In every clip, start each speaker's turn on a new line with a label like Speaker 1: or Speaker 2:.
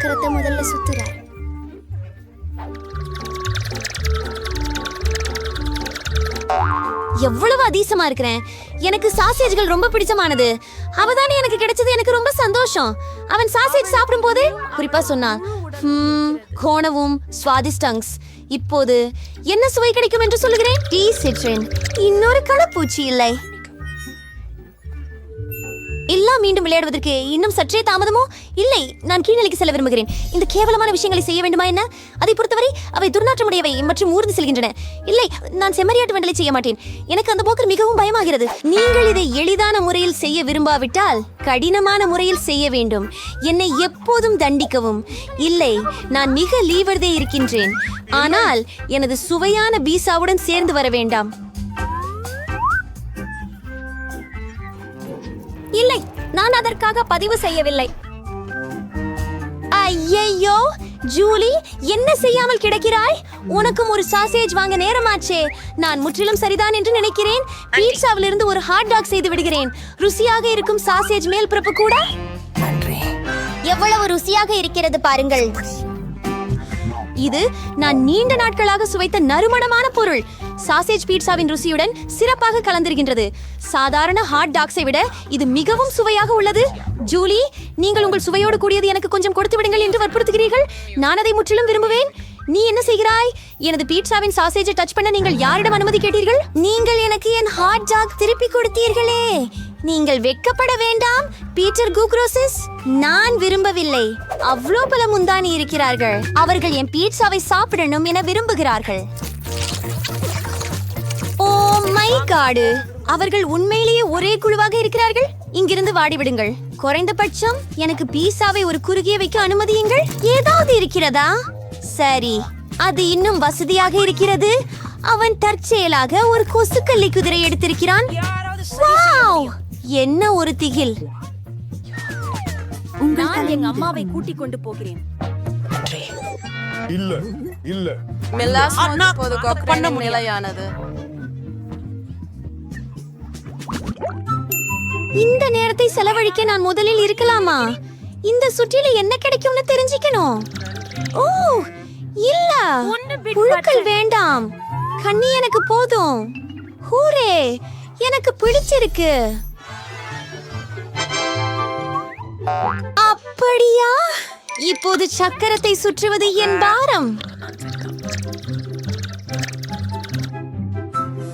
Speaker 1: சக்கரத்தை முதல்ல சுத்துறார்.
Speaker 2: எவ்வளவு அதிசயமா இருக்கிறேன். எனக்கு சாசேஜ்கள் ரொம்ப பிடிச்சமானது. அவதானே எனக்கு கிடைச்சது. எனக்கு ரொம்ப சந்தோஷம். அவன் சாசேஜ் சாப்பிடும் போது குறிப்பா சொன்னான் "ஹம், கோணவும் ஸ்வாதிஸ்டங்ஸ் இப்போது என்ன சுவை கிடைக்கும் என்று சொல்லுகிறேன்? டீ சிட்ரின். இன்னொரு களப்பூச்சி இல்லை. எல்லாம் மீண்டும் விளையாடுவதற்கு இன்னும் சற்றே தாமதமோ? இல்லை நான் கீழ்நிலைக்கு செல்ல விரும்புகிறேன். இந்த கேவலமான விஷயங்களை செய்ய வேண்டுமா என்ன? அதை பொறுத்தவரை அவை துர்நாற்றமுடையவை மற்றும் ஊர்ந்து செல்கின்றன. இல்லை நான் செம்மறியாட்டு வண்டலை செய்ய மாட்டேன். எனக்கு அந்த போக்கர் மிகவும் பயமாகிறது. நீங்கள் இதை எளிதான முறையில் செய்ய விரும்பாவிட்டால் கடினமான முறையில் செய்ய வேண்டும். என்னை எப்போதும் தண்டிக்கவும். இல்லை நான் மிக லீவர்தே இருக்கின்றேன். ஆனால் எனது சுவையான பீசாவுடன் சேர்ந்து வர வேண்டாம். நான் அதற்காக பதிவு செய்யவில்லை. ஐயையோ ஜூலி என்ன செய்யாமல் கிடக்கிறாய்? உனக்கும் ஒரு சாசேஜ் வாங்க நேரமாச்சே. நான் முற்றிலும் சரிதான் என்று நினைக்கிறேன். பீட்சாவிலிருந்து ஒரு ஹாட் டாக் செய்து விடுகிறேன். ருசியாக இருக்கும் சாசேஜ் மேல் பிறப்பு கூட? எவ்வளவு ருசியாக இருக்கிறது பாருங்கள். இது நான் நீண்ட நாட்களாக சுவைத்த நறுமணமான பொருள். சாசேஜ் பீட்சாவின் ருசியுடன் சிறப்பாக கலந்திருக்கின்றது. சாதாரண ஹாட் டாக்ஸை விட இது மிகவும் சுவையாக உள்ளது. ஜூலி நீங்கள் உங்கள் சுவையோடு கூடியது எனக்கு கொஞ்சம் கொடுத்து விடுங்கள் என்று வற்புறுத்துகிறீர்கள். நான் அதை முற்றிலும் விரும்புவேன். நீ என்ன செய்கிறாய்? எனது பீட்சாவின் சாசேஜை டச் பண்ண நீங்கள் யாரிடம் அனுமதி கேட்டீர்கள்? நீங்கள் எனக்கு என் ஹாட் டாக் திருப்பி கொடுத்தீர்களே. நீங்கள் வெட்கப்பட வேண்டாம். பீட்டர் கூக்ரோசிஸ் நான் விரும்பவில்லை. அவ்வளோ பல முந்தானி இருக்கிறார்கள். அவர்கள் என் பீட்சாவை சாப்பிடணும் என விரும்புகிறார்கள். காடு. அவர்கள் உண்மையிலேயே ஒரே குழுவாக இருக்கிறார்கள்? இங்கிருந்து வாடிவிடுங்கள் குறைந்தபட்சம் எனக்கு பீஸாவை ஒரு குறுகிய வைக்க அனுமதியுங்கள். ஏதாவது இருக்கிறதா? சரி. அது இன்னும் வசதியாக இருக்கிறது. அவன் தற்செயலாக ஒரு கொசுக்கல்லி குதிரை எடுத்திருக்கிறான். வாவ்! என்ன ஒரு திகில்.
Speaker 3: நான் எங்க அம்மாவை கூட்டிக் கொண்டு போகிறேன்.
Speaker 4: இல்ல இல்ல.
Speaker 5: கொக்ரனின் நிலையானது.
Speaker 2: இந்த நேரத்தை செலவழிக்க நான் முதலில் இருக்கலாமா? இந்த சுற்றில என்ன கிடைக்கும்னு தெரிஞ்சுக்கணும். ஓ இல்ல. புழுக்கள் வேண்டாம். கண்ணி எனக்கு போதும். ஹூரே எனக்கு பிடிச்சிருக்கு. அப்படியா? இப்போது சக்கரத்தை சுற்றுவது என் பாரம்.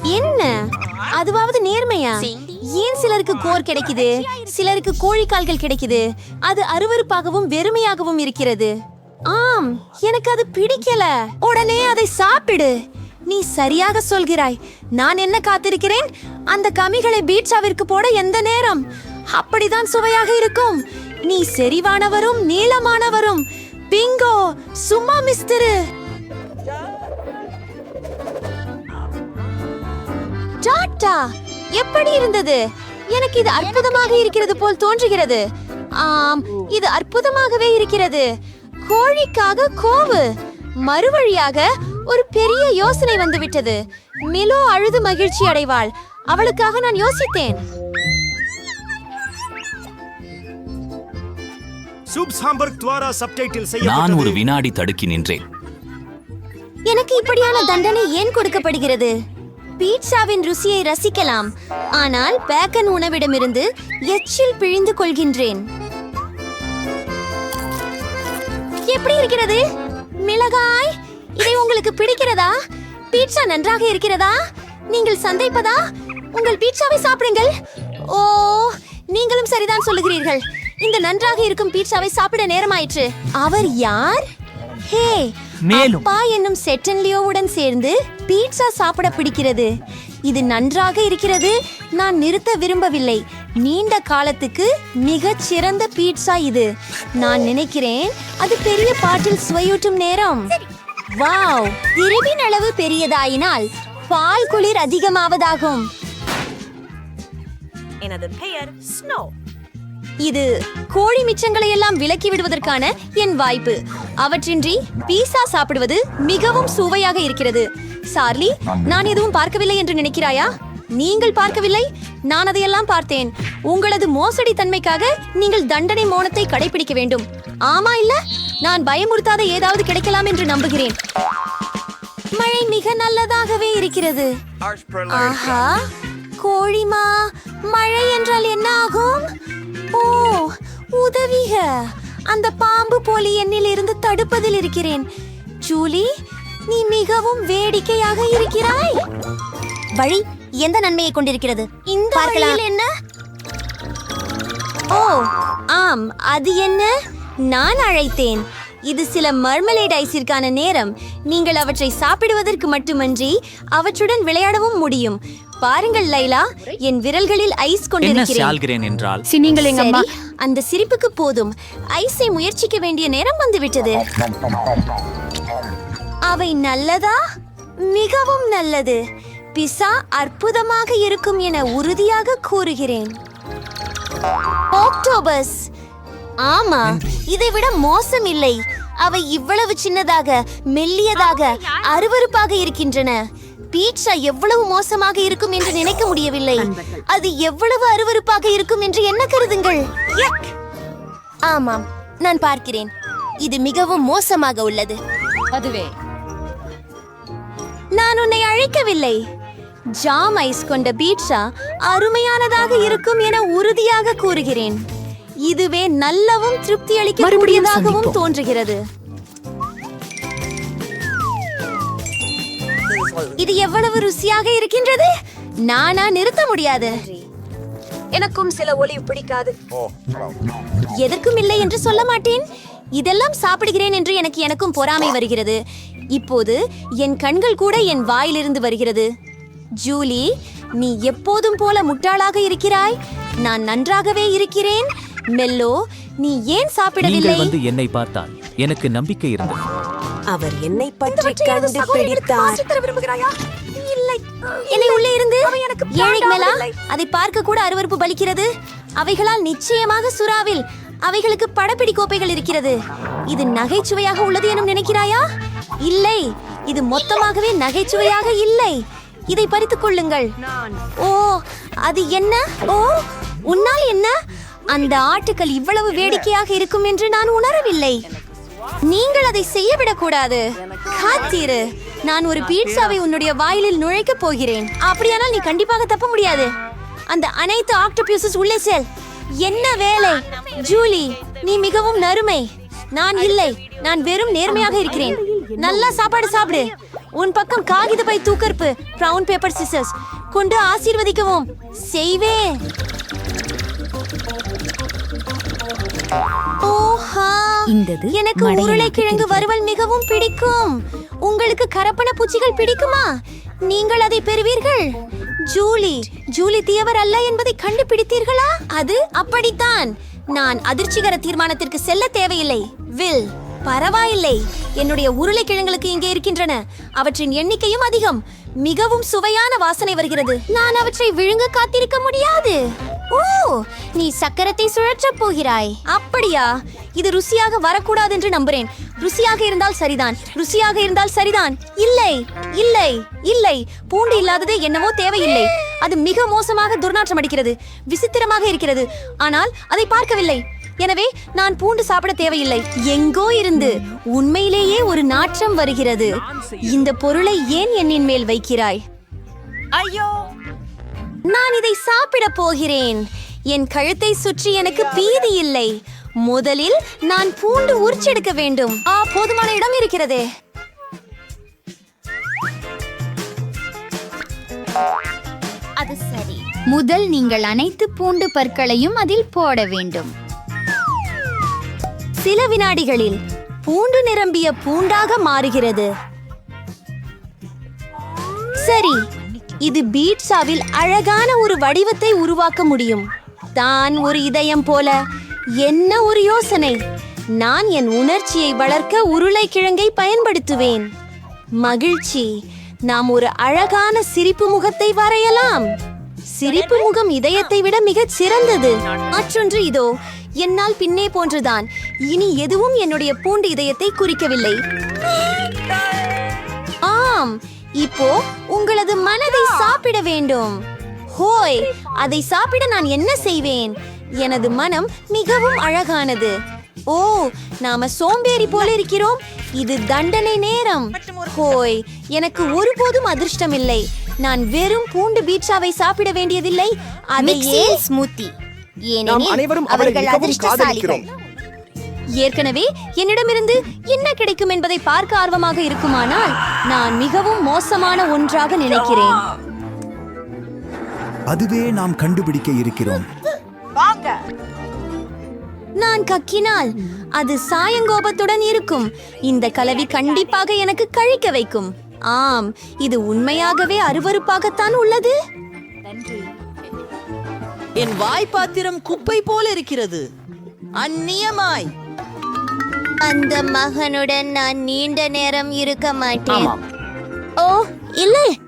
Speaker 2: என்ன? அதுவாவது நேர்மையா? ஏன் சிலருக்கு கோர் கிடைக்குது? சிலருக்கு கோழிக்கால்கள் கிடைக்குது. அது அருவருப்பாகவும் வெறுமையாகவும் இருக்கிறது. ஆம் எனக்கு அது பிடிக்கல. உடனே அதை சாப்பிடு. நீ சரியாக சொல்கிறாய். நான் என்ன காத்திருக்கிறேன்? அந்த கமிகளை பீட்சாவிற்கு போட எந்த நேரம்? அப்படிதான் சுவையாக இருக்கும். நீ செறிவானவரும் நீளமானவரும். பிங்கோ சும்மா மிஸ்திரு. டாட்டா எப்படி இருந்தது? எனக்கு இது அற்புதமாக இருக்கிறது போல் தோன்றுகிறது. ஆம் இது அற்புதமாகவே இருக்கிறது. கோழிக்காக கோவு. மறுவழியாக ஒரு பெரிய யோசனை வந்துவிட்டது. மிலோ அழுது மகிழ்ச்சி அடைவாள். அவளுக்காக நான் யோசித்தேன்.
Speaker 6: நான் ஒரு வினாடி தடுக்கி நின்றேன்.
Speaker 2: எனக்கு இப்படியான தண்டனை ஏன் கொடுக்கப்படுகிறது? பீட்சாவின் ருசியை ரசிக்கலாம். ஆனால் பேக்கன் உணவிடமிருந்து எச்சில் பிழிந்து கொள்கின்றேன். எப்படி இருக்கிறது? மிளகாய்? இதை உங்களுக்கு பிடிக்கிறதா? பீட்சா நன்றாக இருக்கிறதா? நீங்கள் சந்தைப்பதா? உங்கள் பீட்சாவை சாப்பிடுங்கள். ஓ நீங்களும் சரிதான் சொல்லுகிறீர்கள். இந்த நன்றாக இருக்கும் பீட்சாவை சாப்பிட நேரமாயிற்று. அவர் யார்? ஹே
Speaker 7: மேலும்.
Speaker 2: அப்பா என்னும் செட்டன்லியோவுடன் சேர்ந்து பீட்சா சாப்பிட பிடிக்கிறது. இது நன்றாக இருக்கிறது. நான் நிறுத்த விரும்பவில்லை. நீண்ட காலத்துக்கு மிகச் சிறந்த பீட்சா இது. நான் நினைக்கிறேன் அது பெரிய பாட்டில் சுவையூட்டும் நேரம். வாவ்! திரிபின் அளவு பெரியதாயினால் பால் குளிர் அதிகமாவதாகும்.
Speaker 3: எனது பெயர் ஸ்னோ.
Speaker 2: இது கோழி மிச்சங்களை எல்லாம் விலக்கி விடுவதற்கான என் வாய்ப்பு. அவற்றின்றி பீஸா சாப்பிடுவது மிகவும் சுவையாக இருக்கிறது. சார்லி நான் எதுவும் பார்க்கவில்லை என்று நினைக்கிறாயா? நீங்கள் பார்க்கவில்லை? நான் அதையெல்லாம் பார்த்தேன். உங்களது மோசடி தன்மைக்காக நீங்கள் தண்டனை மௌனத்தை கடைபிடிக்க வேண்டும். ஆமா இல்ல? நான் பயமுறுத்தாத ஏதாவது கிடைக்கலாம் என்று நம்புகிறேன். மழை மிக நல்லதாகவே இருக்கிறது. ஆஹா. கோழிமா மழை என்றால் என்ன ஆகும்? ஓ உதவிக. அந்த பாம்பு போலி என்னில் இருந்து தடுப்பதில் இருக்கிறேன். ஜூலி நீ மிகவும் வேடிக்கையாக இருக்கிறாய். வழி எந்த நன்மையை கொண்டிருக்கிறது? இந்த வழியில் என்ன? ஓ ஆம் அது என்ன? நான் அழைத்தேன். இது சில மர்மலேட் ஐஸிற்கான நேரம். நீங்கள் அவற்றை சாப்பிடுவதற்கு மட்டுமன்றி அவற்றுடன் விளையாடவும் முடியும். பாருங்கள் லைலா. என் விரல்களில் ஐஸ் கொண்டிருக்கிறேன்.
Speaker 1: என்றால்?
Speaker 2: சரி, அந்த சிரிப்புக்கு போதும். ஐஸை முயற்சிக்க வேண்டிய நேரம் வந்துவிட்டது. அவை நல்லதா? மிகவும் நல்லது. பிசா அற்புதமாக இருக்கும் என உறுதியாக கூறுகிறேன். ஆக்டோபஸ் ஆமா இதை விட மோசம் இல்லை. அவை இவ்வளவு சின்னதாக மெல்லியதாக அருவருப்பாக இருக்கின்றன. பீட்சா எவ்வளவு மோசமாக இருக்கும் என்று நினைக்க முடியவில்லை. அது எவ்வளவு அருவருப்பாக இருக்கும் என்று என்ன கருதுங்கள்! ஆமாம் நான் பார்க்கிறேன். இது மிகவும் மோசமாக உள்ளது.
Speaker 3: அதுவே.
Speaker 2: நான் உன்னை அழைக்கவில்லை. ஜாம் ஐஸ் கொண்ட பீட்சா அருமையானதாக இருக்கும் என உறுதியாக கூறுகிறேன். இதுவே நல்லவும் திருப்தி அளிக்கக்கூடியதாகவும் தோன்றுகிறது. இது எவ்வளவு ருசியாக இருக்கின்றது? நானா நிறுத்த முடியாது.
Speaker 3: எனக்கும் சில ஒலி பிடிக்காது.
Speaker 2: எதற்கும் இல்லை என்று சொல்ல மாட்டேன். இதெல்லாம் சாப்பிடுகிறேன் என்று எனக்கு எனக்கும் பொறாமை வருகிறது. இப்போது என் கண்கள் கூட என் வாயிலிருந்து வருகிறது. ஜூலி நீ எப்போதும் போல முட்டாளாக இருக்கிறாய். நான் நன்றாகவே இருக்கிறேன். மெல்லோ நீ ஏன் சாப்பிடவில்லை?
Speaker 1: வந்து என்னை பார்த்தால் எனக்கு நம்பிக்கை இருந்தது.
Speaker 3: அவர் என்னை பற்றி கண்டுபிடித்தார்
Speaker 2: இல்லை. என்னை உள்ளே இருந்து ஏழை மேலா? அதை பார்க்க கூட அருவருப்பு பலிக்கிறது? அவைகளால் நிச்சயமாக சுறாவில் அவைகளுக்கு படப்பிடி கோப்பைகள் இருக்கிறது. இது நகைச்சுவையாக உள்ளது எனும் நினைக்கிறாயா? இல்லை. இது மொத்தமாகவே நகைச்சுவையாக இல்லை. இதை பறித்துக் கொள்ளுங்கள். ஓ அது என்ன? ஓ உன்னால் என்ன? அந்த ஆட்டுக்கள் இவ்வளவு வேடிக்கையாக இருக்கும் என்று நான் உணரவில்லை. நீங்கள் அதை செய்ய விடக்கூடாது காத்திரு. நான் ஒரு பீட்சாவை உன்னுடைய வாயிலில் நுழைக்கப் போகிறேன். அப்படியானால் நீ கண்டிப்பாக தப்ப முடியாது. அந்த அனைத்து ஆக்டோபியூசஸ் உள்ளே செல். என்ன வேலை? ஜூலி நீ மிகவும் நறுமை. நான் இல்லை. நான் வெறும் நேர்மையாக இருக்கிறேன். நல்லா சாப்பாடு சாப்பிடு. உன் பக்கம் காகித பை தூக்கற்பு. பிரவுன் பேப்பர் சிசர்ஸ் கொண்டு ஆசீர்வதிக்கவும். செய்வேன்
Speaker 4: இந்தது
Speaker 2: எனக்கு உருளைக்கிழங்கு வறுவல் மிகவும் பிடிக்கும். உங்களுக்கு கரப்பன பூச்சிகள் பிடிக்குமா? நீங்கள் அதை பெறுவீர்கள். ஜூலி ஜூலி தீயவர் அல்ல என்பதை கண்டுபிடித்தீர்களா? அது அப்படித்தான். நான் அதிர்ச்சிகர தீர்மானத்திற்கு செல்ல தேவையில்லை. வில் பரவாயில்லை. என்னுடைய உருளைக்கிழங்குகளுக்கு இங்கே இருக்கின்றன. அவற்றின் எண்ணிக்கையும் அதிகம். மிகவும் சுவையான வாசனை வருகிறது. நான் அவற்றை விழுங்க காத்திருக்க முடியாது. ஓ நீ சக்கரத்தை சுழற்றப் போகிறாய். அப்படியா? இது ருசியாக வரக்கூடாது என்று நம்புறேன். ருசியாக இருந்தால் சரிதான். ருசியாக இருந்தால் சரிதான். இல்லை இல்லை இல்லை. பூண்டு இல்லாதது என்னவோ தேவையில்லை. அது மிக மோசமாக துர்நாற்றம் அடிக்கிறது. விசித்திரமாக இருக்கிறது. ஆனால் அதை பார்க்கவில்லை. எனவே நான் பூண்டு சாப்பிட தேவையில்லை. எங்கோ இருந்து உண்மையிலேயே ஒரு நாற்றம் வருகிறது. இந்த பொருளை ஏன் என்னின் மேல் வைக்கிறாய்?
Speaker 3: ஐயோ!
Speaker 2: நான் இதை சாப்பிட போகிறேன். என் கழுத்தை சுற்றி எனக்கு பீதி இல்லை. முதலில் நான் பூண்டு உரிச்செடுக்க வேண்டும். ஆ போதுமான இடம் இருக்கிறதே.
Speaker 4: அது சரி. முதல் நீங்கள் அனைத்து பூண்டு பற்களையும் அதில் போட வேண்டும்.
Speaker 2: சில வினாடிகளில் பூண்டு நிரம்பிய பூண்டாக மாறுகிறது. சரி இது பீட்சாவில் அழகான ஒரு வடிவத்தை உருவாக்க முடியும். தான் ஒரு இதயம் போல. என்ன ஒரு யோசனை. நான் என் உணர்ச்சியை வளர்க்க உருளைக்கிழங்கை பயன்படுத்துவேன். மகிழ்ச்சி. நாம் ஒரு அழகான சிரிப்பு முகத்தை வரையலாம். சிரிப்பு முகம் இதயத்தை விட மிகச் சிறந்தது. மற்றொன்று இதோ. என்னால் பின்னே போன்றுதான். இனி எதுவும் என்னுடைய பூண்டு இதயத்தை குறிக்கவில்லை. ஆம். இப்போ உங்களது மனதை சாப்பிட வேண்டும். ஹோய் அதை சாப்பிட நான் என்ன செய்வேன்? எனது மனம் மிகவும் அழகானது. ஓ நாம சோம்பேறி போல இருக்கிறோம். இது தண்டனை நேரம். ஹோய் எனக்கு ஒருபோதும் அதிர்ஷ்டம் இல்லை நான் வெறும் பூண்டு பீட்சாவை சாப்பிட வேண்டியதில்லை. அதை ஏன்
Speaker 4: ஸ்மூத்தி. ஏனெனில் அவர்கள் அதிர்ஷ்டசாலிகள்.
Speaker 2: ஏற்கனவே என்னிடமிருந்து என்ன கிடைக்கும் என்பதை பார்க்க ஆர்வமாக இருக்குமானால் நான் மிகவும் மோசமான ஒன்றாக நினைக்கிறேன்.
Speaker 7: அதுவே நாம் கண்டுபிடிக்க இருக்கிறோம்.
Speaker 2: நான் கக்கினால் அது சாயங்கோபத்துடன் இருக்கும். இந்த கலவி கண்டிப்பாக எனக்கு கழிக்க வைக்கும். ஆம் இது உண்மையாகவே அருவருப்பாகத்தான் உள்ளது.
Speaker 8: என் வாய்ப்பாத்திரம் குப்பை போல இருக்கிறது. அந்நியமாய்.
Speaker 2: அந்த மகனுடன் நான் நீண்ட நேரம் இருக்க மாட்டேன். ஓ இல்லை.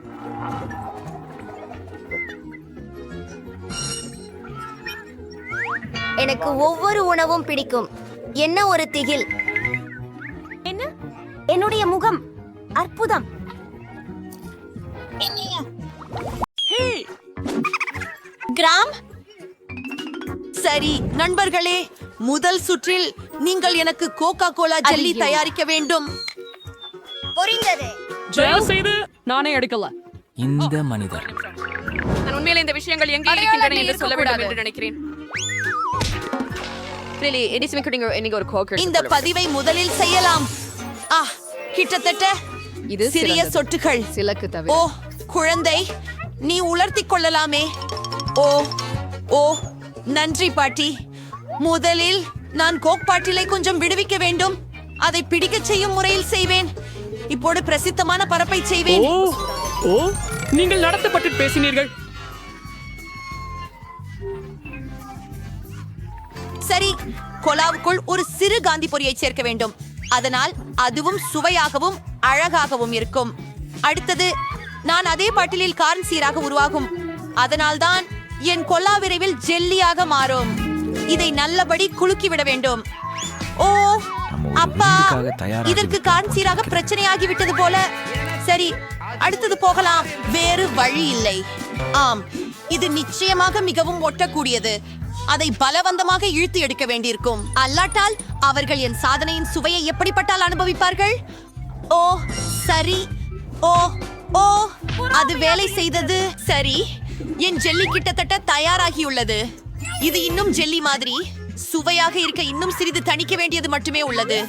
Speaker 2: எனக்கு ஒவ்வொரு உணவும் பிடிக்கும். என்ன ஒரு திகில்? என்ன? என்னுடைய முகம். அற்புதம்.
Speaker 8: கிராம்? சரி நண்பர்களே முதல் சுற்றில் நீங்கள் எனக்கு கோகா கோலா ஜெல்லி தயாரிக்க வேண்டும்.
Speaker 2: புரிந்தது.
Speaker 9: தயவு செய்து நானே எடுக்கல.
Speaker 1: இந்த மனிதர்.
Speaker 5: நான் உண்மையிலே இந்த விஷயங்கள் எங்கே இருக்கின்றன என்று சொல்ல வேண்டும் என்று நினைக்கிறேன். Really, it is including நீங்க ஒரு கோக்கர்
Speaker 8: இந்த பதிவை முதலில் செய்யலாம். ஆ கிட்டத்தட்ட
Speaker 5: இது
Speaker 8: சிறிய. சொட்டுகள்.
Speaker 5: சிலக்கு தவிர.
Speaker 8: ஓ குழந்தை நீ உலர்த்தி கொள்ளலாமே. ஓ ஓ நன்றி பாட்டி. முதலில் நான் கோக் பாட்டிலை கொஞ்சம் விடுவிக்க வேண்டும். அதை பிடிக்கச் செய்யும் முறையில் செய்வேன். இப்போது பிரசித்தமான பரப்பை செய்வேன்.
Speaker 9: ஓ ஓ நீங்கள் நடத்தப்பட்டு பேசினீர்கள்.
Speaker 8: சரி கொலாவுக்குள் ஒரு சிறு காந்தி பொரியை சேர்க்க வேண்டும். அதனால் அதுவும் சுவையாகவும் அழகாகவும் இருக்கும். அடுத்தது நான் அதே பாட்டிலில் கார்ன் சீராக உருவாகும். அதனால்தான் என் கொல்லா விரைவில் ஜெல்லியாக மாறும். இதை நல்லபடி குலுக்கி விட வேண்டும். ஓ அப்பா இதற்கு கார்ன் சீராக பிரச்சனையாகி விட்டது போல. சரி அடுத்தது போகலாம். வேறு வழி இல்லை. ஆம் இது நிச்சயமாக மிகவும் ஒட்டக்கூடியது. அதை பலவந்தமாக இழுத்து எடுக்க வேண்டியிருக்கும். அல்லாட்டால் அவர்கள் என் சாதனையின் சுவையை எப்படிப்பட்டால் அனுபவிப்பார்கள்? ஓ சரி. ஓ ஓ அது வேலை செய்தது. சரி என் ஜெல்லி கிட்டத்தட்ட தயாராகியுள்ளது. இது இன்னும் ஜெல்லி மாதிரி. சுவையாக இருக்க இன்னும் சிறிது தணிக்க வேண்டியது மட்டுமே உள்ளது.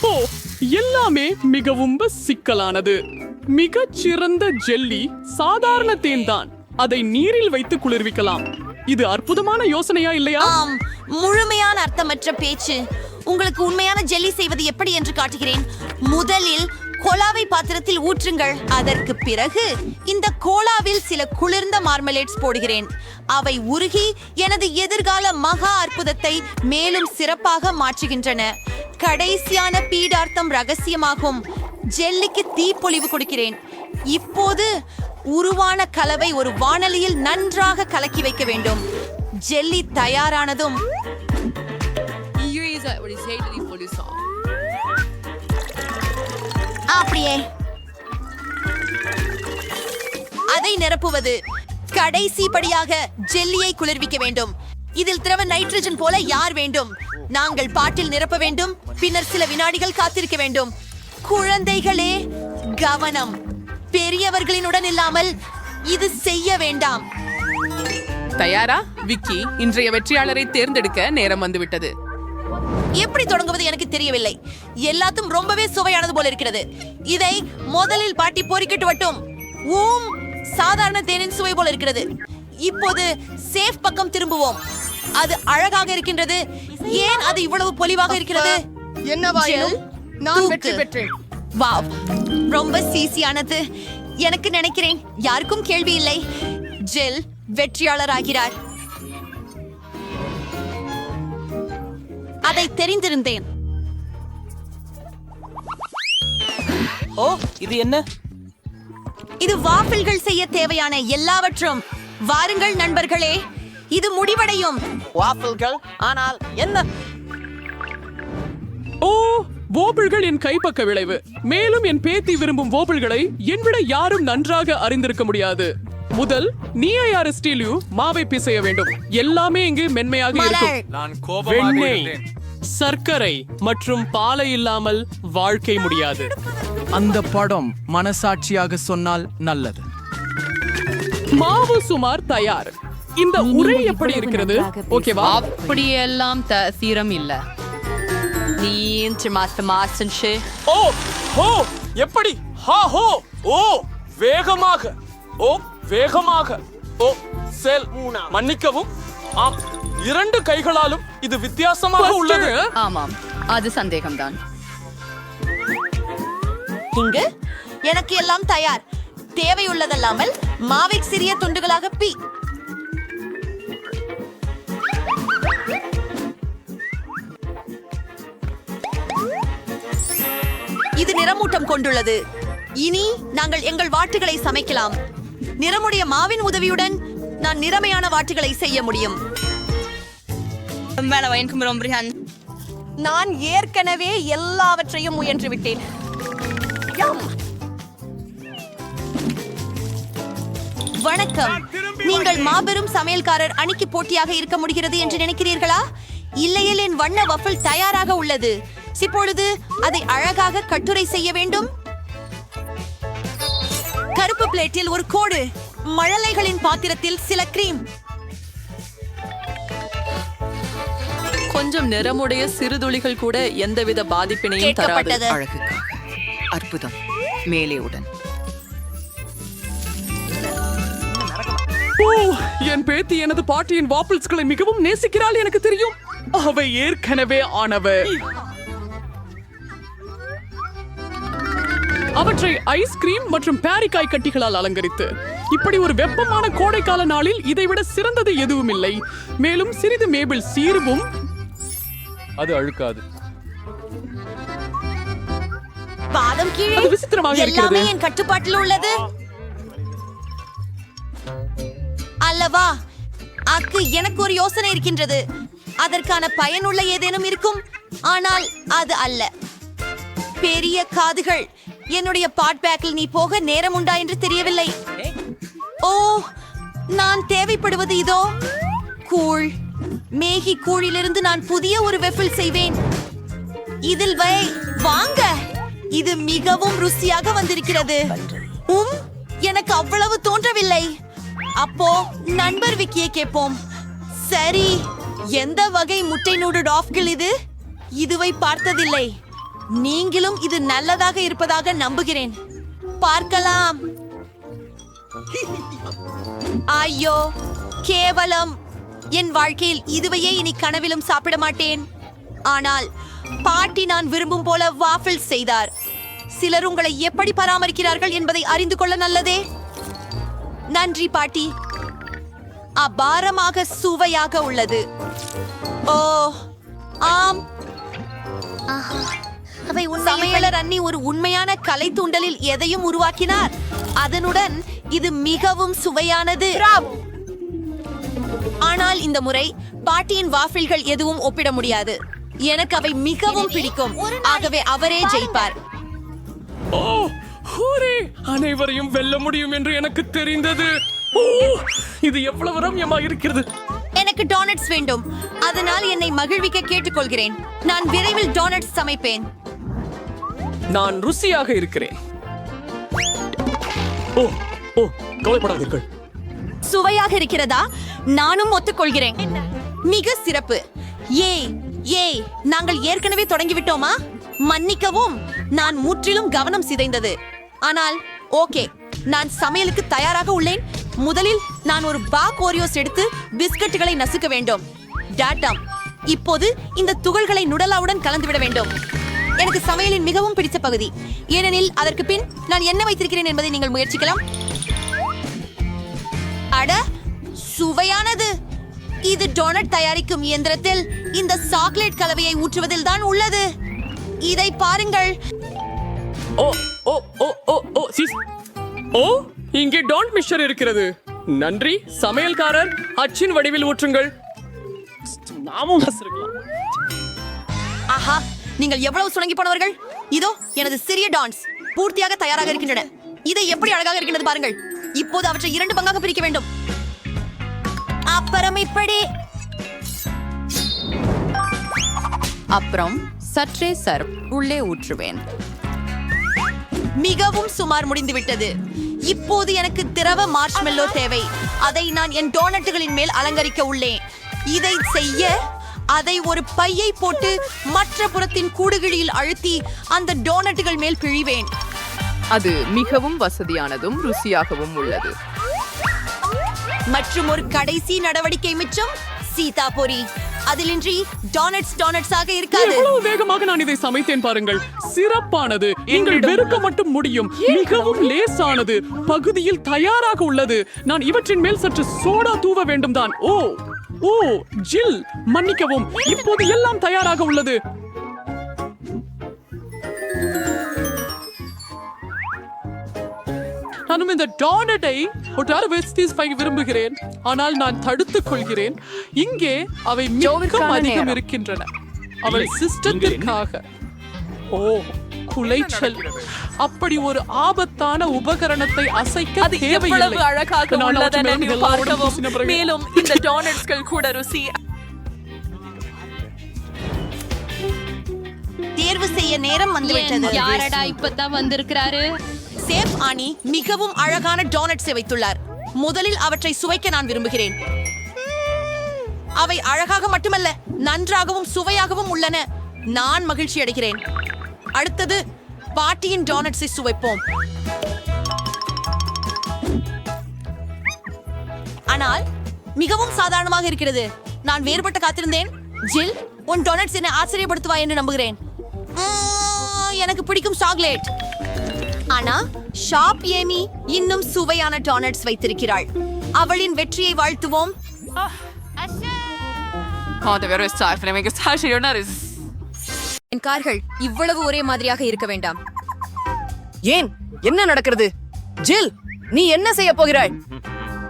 Speaker 9: ஓ எல்லாமே மிகவும் சிக்கலானது. மிகச் சிறந்த ஜெல்லி சாதாரண தேன்தான். அதை நீரில் வைத்து குளிர்விக்கலாம். இது அற்புதமான யோசனையா இல்லையா?
Speaker 8: முழுமையான அர்த்தமற்ற பேச்சு. உங்களுக்கு உண்மையான ஜெல்லி செய்வது எப்படி என்று காட்டுகிறேன். முதலில் கோலாவை பாத்திரத்தில் ஊற்றுங்கள். அதற்கு பிறகு இந்த கோலாவில் சில குளிர்ந்த மார்மலேட்ஸ் போடுகிறேன். அவை உருகி எனது எதிர்கால மகா அற்புதத்தை மேலும் சிறப்பாக மாற்றுகின்றன. கடைசியான பீடார்த்தம் ரகசியமாகும். ஜெல்லிக்கு தீப்பொழிவு கொடுக்கிறேன். இப்போது உருவான கலவை ஒரு வானலியில் நன்றாக கலக்கி வைக்க வேண்டும். ஜெல்லி தயாரானதும் அப்படியே. அதை நிரப்புவது கடைசி படியாக ஜெல்லியை குளிர்விக்க வேண்டும். இதில் திரவ நைட்ரஜன் போல யார் வேண்டும்? நாங்கள் பாட்டில் நிரப்ப வேண்டும் பின்னர் சில வினாடிகள் காத்திருக்க வேண்டும். குழந்தைகளே கவனம். பெரியவர்களினுடன் இல்லாமல் இது செய்ய வேண்டாம்.
Speaker 5: தயாரா? விக்கி இன்றைய வெற்றியாளரை தேர்ந்தெடுக்க நேரம் வந்துவிட்டது.
Speaker 8: எப்படி தொடங்குவது எனக்கு தெரியவில்லை. எல்லாத்தும் ரொம்பவே சுவையானது போல இருக்கிறது. இதை முதலில் பாட்டி பொறிக்கிட்டு வட்டும் ஊம் சாதாரண தேனின் சுவை போல இருக்கிறது. இப்போது சேஃப் பக்கம் திரும்புவோம். அது அழகாக இருக்கின்றது. ஏன் அது இவ்வளவு பொலிவாக இருக்கிறது? வாவ் ரொம்ப சீசியானது. எனக்கு நினைக்கிறேன் யாருக்கும் கேள்வி இல்லை. ஜெல் வெற்றியாளர் ஆகிறார் அதை தெரிந்திருந்தேன்.
Speaker 1: ஓ இது என்ன?
Speaker 8: இது வாஃபிள்கள் செய்ய தேவையான எல்லாவற்றும். வாருங்கள் நண்பர்களே இது முடிவடையும்.
Speaker 6: வாஃபிள்கள்? ஆனால் என்ன?
Speaker 9: ஓ வோபிள்கள் என் கைப்பக்க விளைவு. மேலும் என் பேத்தி விரும்பும் வோபிள்களை என்னவிட யாரும் நன்றாக அறிந்திருக்க முடியாது. முதல் நீஐஆர்எஸ்டிலியூ மாவை பிசைய வேண்டும். எல்லாமே இங்கு மென்மையாக இருக்கும்.
Speaker 1: நான்
Speaker 9: வெண்ணெய் சர்க்கரை மற்றும் பாலை இல்லாமல் வாழ்க்கை முடியாது.
Speaker 1: அந்த படம் மனசாட்சியாக சொன்னால் நல்லது.
Speaker 9: மாவு சுமார் தயார். இந்த உரை எப்படி இருக்கிறது? ஓகேவா?
Speaker 5: அப்படியெல்லாம் தீரம் இல்ல.
Speaker 8: நீ மாஸ்டர் மாஸ்டர்
Speaker 9: ஓ ஓ எப்படி? ஹா ஹோ ஓ வேகமாக. ஓ வேகமாக. ஓ செல். மன்னிக்கவும். ஆம் இரண்டு கைகளாலும் இது வித்தியாசமாக உள்ளது.
Speaker 5: ஆமாம் அது சந்தேகம்தான்.
Speaker 8: இங்கு எனக்கு எல்லாம் தயார். தேவையுள்ளதல்லாமல் மாவை சிறிய துண்டுகளாக பி. இது நிறமூட்டம் கொண்டுள்ளது. இனி நாங்கள் எங்கள் வாட்டுகளை சமைக்கலாம். நிறமுடைய மாவின் உதவியுடன் நான் நிறமையான வாட்டுகளை செய்ய முடியும். நான் ஏற்கனவே எல்லாவற்றையும் முயன்று விட்டேன். வணக்கம். நீங்கள் மாபெரும் சமையல்காரர் அணிக்கு போட்டியாக இருக்க முடிகிறது என்று நினைக்கிறீர்களா? இல்லையில் என் வண்ண வஃபிள் தயாராக உள்ளது. இப்பொழுது அதை அழகாக கட்டுரை செய்ய வேண்டும். கருப்பு பிளேட்டில் ஒரு கோடு. மழலைகளின் பாத்திரத்தில் சில கிரீம்
Speaker 5: கொஞ்சம் நிறமுடைய சிறுதுளிகள் கூட எந்தவித பாதிப்பினையும் தராது. அழகுக்காக. அற்புதம். மேலே உடன்.
Speaker 9: ஓ என் பேத்தி எனது பாட்டியின் வாப்பிள்ஸ்களை மிகவும் நேசிக்கிறாள் எனக்கு தெரியும். அவை ஏற்கனவே ஆனவ. அவற்றை ஐஸ்கிரீம் மற்றும் பேரிக்காய் கட்டிகளால் அலங்கரித்து. இப்படி ஒரு வெப்பமான கோடைக்கால நாளில் இதைவிட சிறந்தது எதுவும் இல்லை மேலும் சிறிது மேபிள் சீர்வும். அது அழுக்காது.
Speaker 8: பாதம் கீழே.
Speaker 9: விசித்திரமாக
Speaker 8: எல்லாமே
Speaker 9: இருக்கிறது.
Speaker 8: என் கட்டுப்பாட்டில் உள்ளது. அல்லவா? அக்கு எனக்கு ஒரு யோசனை இருக்கின்றது. அதற்கான பயனுள்ள ஏதேனும் இருக்கும்? ஆனால் அது அல்ல. பெரிய காதுகள். என்னுடைய பாட் பேக்கில் நீ போக நேரம் உண்டா என்று தெரியவில்லை. ஓ நான் தேவைப்படுவது இதோ. கூழ். மேகி கூழிலிருந்து நான் புதிய ஒரு வெஃபில் செய்வேன். இதில் வை வாங்க. இது மிகவும் ருசியாக வந்திருக்கிறது. உம் எனக்கு அவ்வளவு தோன்றவில்லை. அப்போ நண்பர் விக்கியை கேட்போம். சரி எந்த வகை முட்டை நூடு டாஃப்கள் இது? இதுவை பார்த்ததில்லை. நீங்களும் இது நல்லதாக இருப்பதாக நம்புகிறேன். பார்க்கலாம். ஐயோ கேவலம். என் வாழ்க்கையில் இதுவையே இனி கனவிலும் சாப்பிட மாட்டேன். ஆனால் பாட்டி நான் விரும்பும் போல வாஃபிள் செய்தார். சிலர் உங்களை எப்படி பராமரிக்கிறார்கள் என்பதை அறிந்து கொள்ள நல்லதே. நன்றி பாட்டி. அபாரமாக சுவையாக உள்ளது. ஓ ஆம். ஆஹா.
Speaker 2: அவை
Speaker 8: சமையலர் அண்ணி ஒரு உண்மையான கலை தூண்டலில் எதையும் உருவாக்கினார். அதனுடன் இது மிகவும் சுவையானது. ஆனால் இந்த முறை பாட்டியின் வாஃபிள்கள் எதுவும் ஒப்பிட முடியாது. எனக்கு அவை மிகவும் பிடிக்கும். ஆகவே அவரே ஜெயிப்பார்.
Speaker 9: ஓ ஹூரே அனைவரையும் வெல்ல முடியும் என்று எனக்கு தெரிந்தது. ஓ இது எவ்வளவு ரம்யமா இருக்கிறது.
Speaker 8: எனக்கு டோனட்ஸ் வேண்டும். அதனால் என்னை மகிழ்விக்க கேட்டுக்கொள்கிறேன். நான் விரைவில் டோனட்ஸ் சமைப்பேன்.
Speaker 9: நான் ருசியாக இருக்கிறேன். ஓ ஓ கவலைப்படாதீர்கள்.
Speaker 8: சுவையாக இருக்கிறதா? நானும் ஒத்துக்கொள்கிறேன். மிக சிறப்பு. ஏய் ஏய் நாங்கள் ஏற்கனவே தொடங்கிவிட்டோமா? மன்னிக்கவும் நான் முற்றிலும் கவனம் சிதைந்தது. ஆனால் ஓகே நான் சமையலுக்கு தயாராக உள்ளேன். முதலில் நான் ஒரு பாக் ஓரியோஸ் எடுத்து பிஸ்கட்டுகளை நசுக்க வேண்டும். டாட்டாம் இப்போது இந்த துகள்களை நுடலாவுடன் கலந்துவிட வேண்டும். எனக்கு சமையலின் மிகவும் பிடித்த பகுதி. ஏனெனில் அதற்கு பின் நான் என்ன வைத்திருக்கிறேன் என்பதை நீங்கள் முயற்சிக்கலாம். அட சுவையானது! இது டோனட் தயாரிக்கும் இயந்திரத்தில் இந்த சாக்லேட் கலவையை ஊற்றுவதில் தான் உள்ளது. இதை பாருங்கள்.
Speaker 9: ஓ ஓ ஓ ஓ ஓ சீஸ். ஓ இங்கே டான்ட் மிக்சர் இருக்கிறது. நன்றி சமையல்காரர் அச்சின் வடிவில் ஊற்றுங்கள். நாமும்
Speaker 8: ஆஹா நீங்கள் எவ்வளவு சுணங்கி போனவர்கள்? இதோ எனது சிறிய டான்ஸ் பூர்த்தியாக தயாராக இருக்கின்றன. இதை எப்படி அழகாக இருக்கின்றது பாருங்கள். இப்போது அவற்றை இரண்டு பங்காக பிரிக்க வேண்டும். அப்புறம் இப்படி.
Speaker 5: அப்புறம் சற்றே சர்ப் உள்ளே ஊற்றுவேன்.
Speaker 8: மிகவும் சுமார் முடிந்துவிட்டது. இப்போது எனக்கு திரவ மார்ஷ்மெல்லோ தேவை. அதை நான் என் டோனட்டுகளின் மேல் அலங்கரிக்க உள்ளேன். இதை செய்ய அதை ஒரு பையை போட்டு மற்ற புறத்தின் கூடுகிழியில் அழுத்தி அந்த டோனட்டுகள் மேல் பிழிவேன்.
Speaker 5: அது மிகவும் வசதியானதும் ருசியாகவும் உள்ளது.
Speaker 8: மற்றும் ஒரு கடைசி நடவடிக்கை மிச்சம் சீதாபுரி. அதிலின்றி டோனட்ஸ் டோனட்ஸாக இருக்காது.
Speaker 9: எவ்வளவு வேகமாக நான் இதை சமைத்தேன் பாருங்கள். சிறப்பானது. நீங்கள் வெறுக்க மட்டும் முடியும். மிகவும் லேசானது. பகுதியில் தயாராக உள்ளது. நான் இவற்றின் மேல் சற்று சோடா தூவ வேண்டும் தான் ஓ! ஓ ஜில். மன்னிக்கவும். இப்போது எல்லாம் தயாராக உள்ளது. நானும் இந்த டானட்டை வெஸ்டீஸ் பை விரும்புகிறேன். ஆனால் நான் தடுத்துக் கொள்கிறேன். இங்கே அவை மிகவும் அதிகம். இருக்கின்றன. அவள் சிஸ்டத்திற்காக. ஓ குலைச்சல். அப்படி ஒரு ஆபத்தான உபகரணத்தை அசைக்க
Speaker 5: அது
Speaker 9: தேவையில்லை.
Speaker 5: எவ்வளவு அழகாக
Speaker 9: நான்
Speaker 5: உள்ளது
Speaker 9: அவற்றை
Speaker 5: என்று
Speaker 9: எல்லாரோடும்
Speaker 5: பார்க்கவும் மேலும் இந்த டோனட்ஸ்கள் கூட ருசி
Speaker 8: தேர்வு செய்ய நேரம் வந்துவிட்டது.
Speaker 4: யாரடா இப்பதான் வந்திருக்கிறாரு?
Speaker 8: சேஃப் ஆனி மிகவும் அழகான டோனட்ஸை வைத்துள்ளார். முதலில் அவற்றை சுவைக்க நான் விரும்புகிறேன். அவை அழகாக மட்டுமல்ல நன்றாகவும் சுவையாகவும் உள்ளன. நான் மகிழ்ச்சி அடைகிறேன் அடுத்தது பாட்டியின் டோனட்ஸை சுவைப்போம். ஆனால் மிகவும் சாதாரணமாக இருக்கிறது. நான் வேறுபட்டு காத்திருந்தேன். ஜில் உன் டோனட்ஸ் என்னை ஆச்சரியப்படுத்துவா என்று நம்புகிறேன். எனக்கு பிடிக்கும் சாக்லேட் ஆனா ஷாப் ஏமி இன்னும் சுவையான டோனட்ஸ் வைத்திருக்கிறாள். அவளின் வெற்றியை வாழ்த்துவோம். என் கார்கள் இவ்வளவு ஒரே மாதிரியாக இருக்க வேண்டாம்.
Speaker 5: ஏன்? என்ன நடக்கிறது? ஜில் நீ என்ன செய்ய போகிறாய்?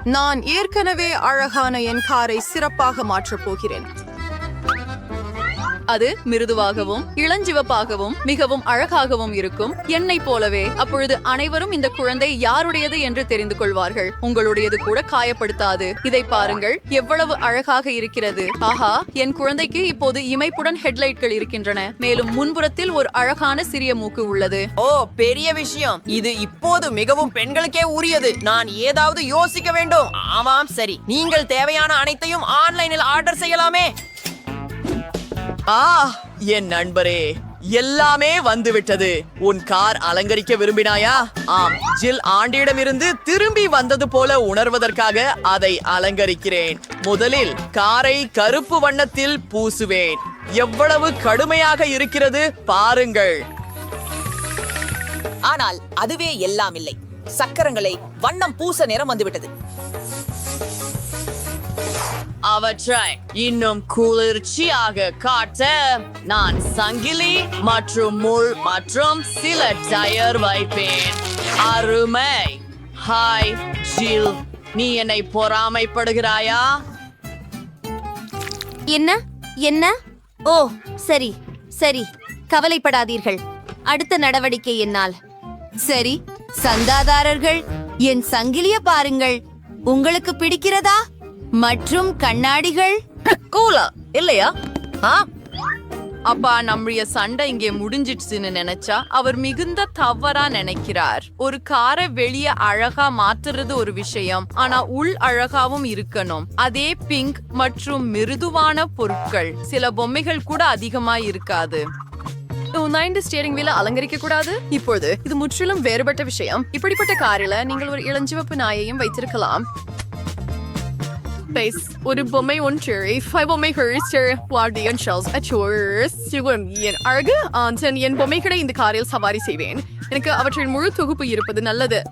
Speaker 5: நான் ஏற்கனவே அழகான என் காரை சிறப்பாக மாற்றப் போகிறேன். அது மிருதுவாகவும் இளஞ்சிவப்பாகவும் மிகவும் அழகாகவும் இருக்கும். என்னை போலவே அப்பொழுது அனைவரும் இந்த குழந்தை யாருடையது என்று தெரிந்து கொள்வார்கள். உங்களுடையது கூட காயப்படுத்தாது. இதை பாருங்கள் எவ்வளவு அழகாக இருக்கிறது. ஆஹா என் குழந்தைக்கு இப்போது இமைப்புடன் ஹெட்லைட்கள் இருக்கின்றன. மேலும் முன்புறத்தில் ஒரு அழகான சிறிய மூக்கு உள்ளது.
Speaker 6: ஓ பெரிய விஷயம். இது இப்போது மிகவும் பெண்களுக்கே உரியது. நான் ஏதாவது யோசிக்க வேண்டும். ஆமாம் சரி. நீங்கள் தேவையான அனைத்தையும் ஆன்லைனில் ஆர்டர் செய்யலாமே. ஆ என் நண்பரே எல்லாமே வந்துவிட்டது. உன் கார் அலங்கரிக்க விரும்பினாயா? ஆம் ஜில் ஆண்டியிடமிருந்து திரும்பி வந்தது போல உணர்வதற்காக அதை அலங்கரிக்கிறேன். முதலில் காரை கருப்பு வண்ணத்தில் பூசுவேன். எவ்வளவு கடுமையாக இருக்கிறது பாருங்கள்.
Speaker 3: ஆனால் அதுவே எல்லாம் இல்லை. சக்கரங்களை வண்ணம் பூச நேரம் வந்துவிட்டது.
Speaker 6: அவற்றை இன்னும் குளிர்ச்சியாக காட்ட நான் சங்கிலி மற்றும் முள் மற்றும் சில டயர் வைப்பேன். அருமை. ஹாய் ஜில். நீ என்னை பொறாமைப்படுகிறாயா?
Speaker 2: என்ன? என்ன? ஓ சரி சரி. கவலைப்படாதீர்கள். அடுத்த நடவடிக்கை என்னால். சரி சந்தாதாரர்கள் என் சங்கிலிய பாருங்கள். உங்களுக்கு பிடிக்கிறதா? மற்றும் கண்ணாடிகள்?
Speaker 5: கூலா இல்லையா? ஆ? அப்பா நம்முடைய சண்டை இங்கே முடிஞ்சிடுச்சுன்னு நினைச்சா அவர் மிகுந்த தவறா நினைக்கிறார். ஒரு காரை வெளிய அழகா மாத்துறது ஒரு விஷயம் ஆனா உள் அழகாவும் இருக்கணும். அதே பிங்க் மற்றும் மிருதுவான பொருட்கள். சில பொம்மைகள் கூட அதிகமா இருக்காது. நைன்டி ஸ்டியரிங் வீல அலங்கரிக்க கூடாது. இப்பொழுது இது முற்றிலும் வேறுபட்ட விஷயம். இப்படிப்பட்ட காரில நீங்கள் ஒரு இளஞ்சிவப்பு நாயையும் வைத்திருக்கலாம். Base. ஒரு பொம்மை ஒன்று ஃபைவ் பொம்மைகள் வார்டியன் ஷெல்ஸ் அச்சோர்ஸ் சிவன் என் அழகு ஆன்சன் என் பொம்மைகளை இந்த காரில் சவாரி செய்வேன் எனக்கு அவற்றின் முழு தொகுப்பு இருப்பது நல்லது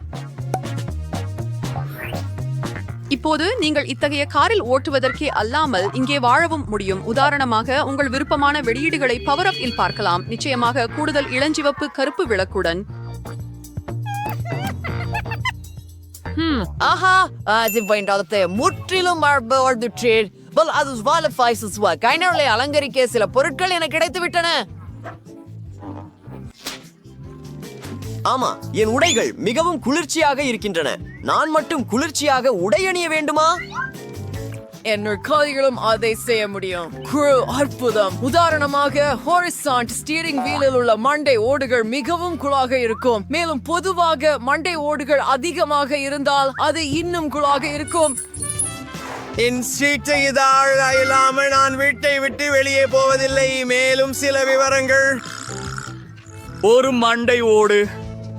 Speaker 5: இப்போது நீங்கள் இத்தகைய காரில் ஓட்டுவதற்கே அல்லாமல் இங்கே வாழவும் முடியும். உதாரணமாக உங்கள் விருப்பமான வெளியீடுகளை பவர் அப் இல் பார்க்கலாம். நிச்சயமாக கூடுதல் இளஞ்சிவப்பு கருப்பு விளக்குடன். Hmm.
Speaker 6: ஆஹா அது வேண்டாதத்தை முற்றிலும் வாழ்ந்துற்றேன் பல் அது வாலஃபைசஸ் கைனர்களை அலங்கரிக்க சில பொருட்கள் எனக்கு கிடைத்து விட்டன.
Speaker 10: ஆமா என் உடைகள் மிகவும் குளிர்ச்சியாக இருக்கின்றன. நான் மட்டும் குளிர்ச்சியாக உடை அணிய வேண்டுமா?
Speaker 6: என்னோட கால்களும் அதை செய்ய முடியும். குழு அற்புதம். உதாரணமாக ஹாரிசான்ட் ஸ்டீரிங் வீலில் உள்ள மண்டை ஓடுகள் மிகவும் குழாக இருக்கும். மேலும் பொதுவாக மண்டை ஓடுகள் அதிகமாக இருந்தால் அது இன்னும் குழாக இருக்கும்.
Speaker 11: என் சீட்டை இதாழ இல்லாமல் நான் வீட்டை விட்டு வெளியே போவதில்லை. மேலும் சில விவரங்கள்.
Speaker 1: ஒரு மண்டை ஓடு.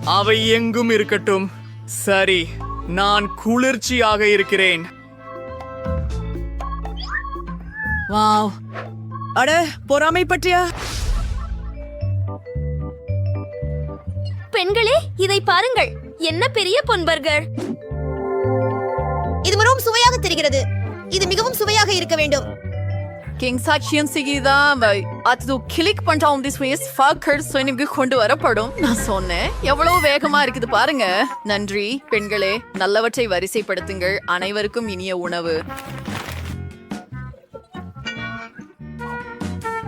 Speaker 1: அவை எங்கும் இருக்கட்டும். சரி நான் குளிர்ச்சியாக இருக்கிறேன்.
Speaker 12: வாவ். அட பொறாமை பற்றியா?
Speaker 5: பெண்களே இதை பாருங்கள். என்ன பெரிய பொன்பர்கள். இது மிகவும் சுவையாக தெரிகிறது. இது மிகவும் சுவையாக இருக்க வேண்டும்.
Speaker 6: கிங் சாட்சியம் சிகிதா அது கிளிக் பண்ணிட்டா உன் திஸ் வேஸ் ஃபக்கர் எனக்கு கொண்டு வரப்படும். நான் சொன்னேன். எவ்வளவு வேகமா இருக்குது பாருங்க. நன்றி பெண்களே. நல்லவற்றை வரிசைப்படுத்துங்கள். அனைவருக்கும் இனிய உணவு.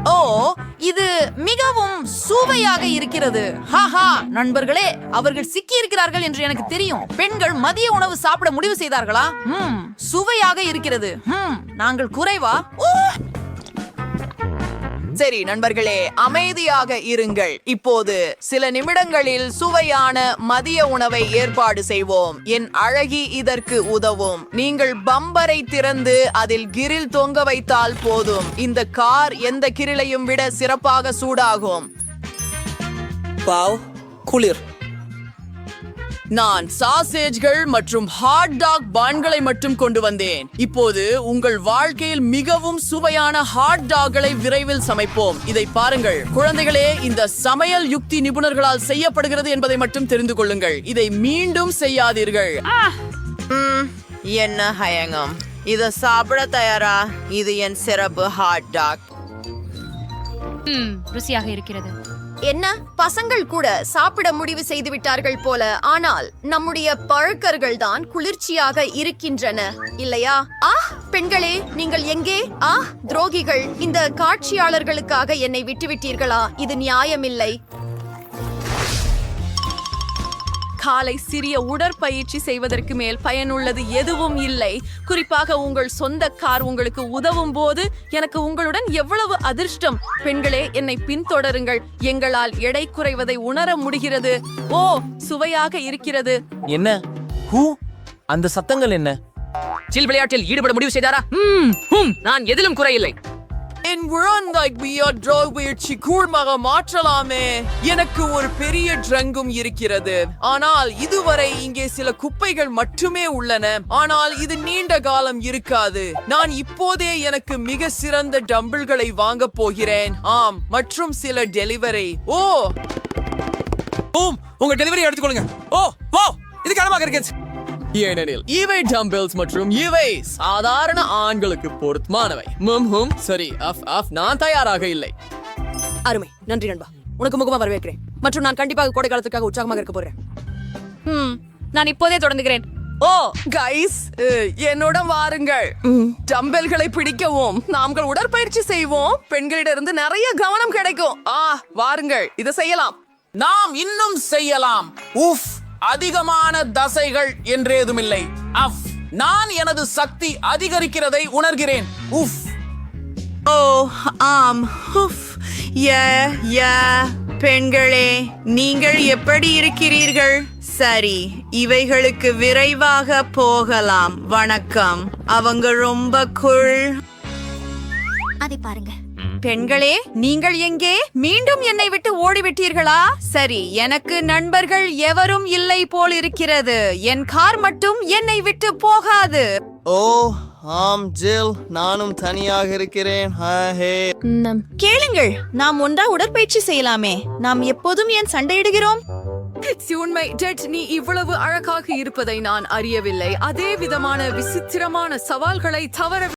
Speaker 8: ஓ இது மிகவும் சுவையாக இருக்கிறது. ஹாஹா நண்பர்களே அவர்கள் சிக்கி இருக்கிறார்கள் என்று எனக்கு தெரியும். பெண்கள் மதிய உணவு சாப்பிட முடிவு செய்தார்களா? ம் சுவையாக இருக்கிறது. ம் நாங்கள் குறைவா? ஓ
Speaker 6: சரி நண்பர்களே அமைதியாக இருங்கள். இப்போது சில நிமிடங்களில் சுவையான மதிய உணவை ஏற்பாடு செய்வோம். என் அழகி இதற்கு உதவும். நீங்கள் பம்பரை திறந்து அதில் கிரில் தொங்க வைத்தால் போதும். இந்த கார் எந்த கிரிலையும் விட சிறப்பாக சூடாகும்.
Speaker 12: வாவ் குளிர்.
Speaker 6: நான் சாசேஜ்கள் மற்றும் ஹாட் டாக் பான்களை மட்டும் கொண்டு வந்தேன். இப்போது உங்கள் வாழ்க்கையில் மிகவும் சுவையான ஹாட் டாக்களை விரைவில் சமைப்போம். இதை பாருங்கள். குழந்தைகளே இந்த சமையல் யுக்தி நிபுணர்களால் செய்யப்படுகிறது என்பதை மட்டும் தெரிந்து கொள்ளுங்கள். இதை மீண்டும் செய்யாதீர்கள்.
Speaker 10: என்ன ஹயங்கம். இத சாப்பிட தயாரா? இது என் சிறப்பு ஹாட் டாக்
Speaker 3: ருசியாக இருக்கிறது.
Speaker 5: என்ன? பசங்கள் கூட சாப்பிட முடிவு செய்து விட்டார்கள் போல. ஆனால் நம்முடைய பழக்கர்கள் தான் குளிர்ச்சியாக இருக்கின்றன. இல்லையா? ஆ பெண்களே நீங்கள் எங்கே? ஆ துரோகிகள் இந்த காட்சியாளர்களுக்காக என்னை விட்டுவிட்டீர்களா? இது நியாயமில்லை.
Speaker 6: காலை சிறிய உடற்பயிற்சி செய்வதற்கு மேல் பயனுள்ளது எதுவும் இல்லை. குறிப்பாக உங்கள் சொந்த கார் உங்களுக்கு உதவும் போது எனக்கு உங்களுடன் எவ்வளவு அதிர்ஷ்டம். பெண்களே என்னை பின்தொடருங்கள். எங்களால் எடை குறைவதை உணர முடிகிறது. ஓ சுவையாக இருக்கிறது.
Speaker 10: என்ன? ஹூ? அந்த சத்தங்கள் என்ன?
Speaker 13: சில் விளையாட்டில் ஈடுபட முடிவு செய்தாரா? நான் எதிலும் குறையில்லை.
Speaker 6: என் உழந்தாய் பியர் ட்ராக் கூர்மாக மாற்றலாமே எனக்கு ஒரு பெரிய ட்ரங்கும் இருக்கிறது. ஆனால் இதுவரை இங்கே சில குப்பைகள் மட்டுமே உள்ளன. ஆனால் இது நீண்ட காலம் இருக்காது. நான் இப்போதே எனக்கு மிக சிறந்த டம்பிள்களை வாங்க போகிறேன். ஆம் மற்றும் சில டெலிவரி. ஓ!
Speaker 13: ஓம் உங்க டெலிவரி எடுத்துக்கொள்ளுங்க. ஓ வா! இது கனமாக இருக்கேன் ஏனெனில் இவை டம்பிள்ஸ் மற்றும் இவை சாதாரண ஆண்களுக்கு பொருத்தமானவை. மும் ஹும் சரி அஃப் அஃப் நான் தயாராக இல்லை.
Speaker 12: அருமை நன்றி நண்பா. உனக்கு முகமா வரவேற்கிறேன். மற்றும் நான் கண்டிப்பாக கோடை காலத்துக்காக உற்சாகமாக இருக்க போறேன்.
Speaker 5: ம் நான் இப்போதே தொடங்குகிறேன்.
Speaker 6: ஓ கைஸ் என்னோட வாருங்கள். டம்பல்களை பிடிக்கவும் நாங்கள் உடற்பயிற்சி செய்வோம். பெண்களிடமிருந்து நிறைய கவனம் கிடைக்கும். ஆ வாருங்கள் இதை செய்யலாம்.
Speaker 1: நாம் இன்னும் செய்யலாம். உஃப். அதிகமான தசைகள் என்றேதுமில்லை அஃப் நான் எனது சக்தி அதிகரிக்கிறதை உணர்கிறேன். உஃப்.
Speaker 8: ஓ ஆம். ஹுஃப் ய ய பெண்களே நீங்கள் எப்படி இருக்கிறீர்கள்? சரி இவைகளுக்கு விரைவாக போகலாம். வணக்கம். அவங்க ரொம்ப குள்
Speaker 3: அதை பாருங்க.
Speaker 8: பெண்களே நீங்கள் எங்கே? மீண்டும் என்னை விட்டு ஓடிவிட்டீர்களா? சரி எனக்கு நண்பர்கள் எவரும் இல்லை போல் இருக்கிறது. என் கார் மட்டும் என்னை விட்டு போகாது.
Speaker 10: ஓ ஆம் ஜில். நானும் தனியாக இருக்கிறேன். ஹே
Speaker 8: கேளுங்கள் நாம் ஒன்றா உடற்பயிற்சி செய்யலாமே. நாம் எப்போதும் ஏன் சண்டையிடுகிறோம்?
Speaker 6: உண்மை. டெட் நீ இவ்வளவு அழகாக இருப்பதை நான் அறியவில்லை. அதே விதமான விசித்திரமான சவால்களை தவற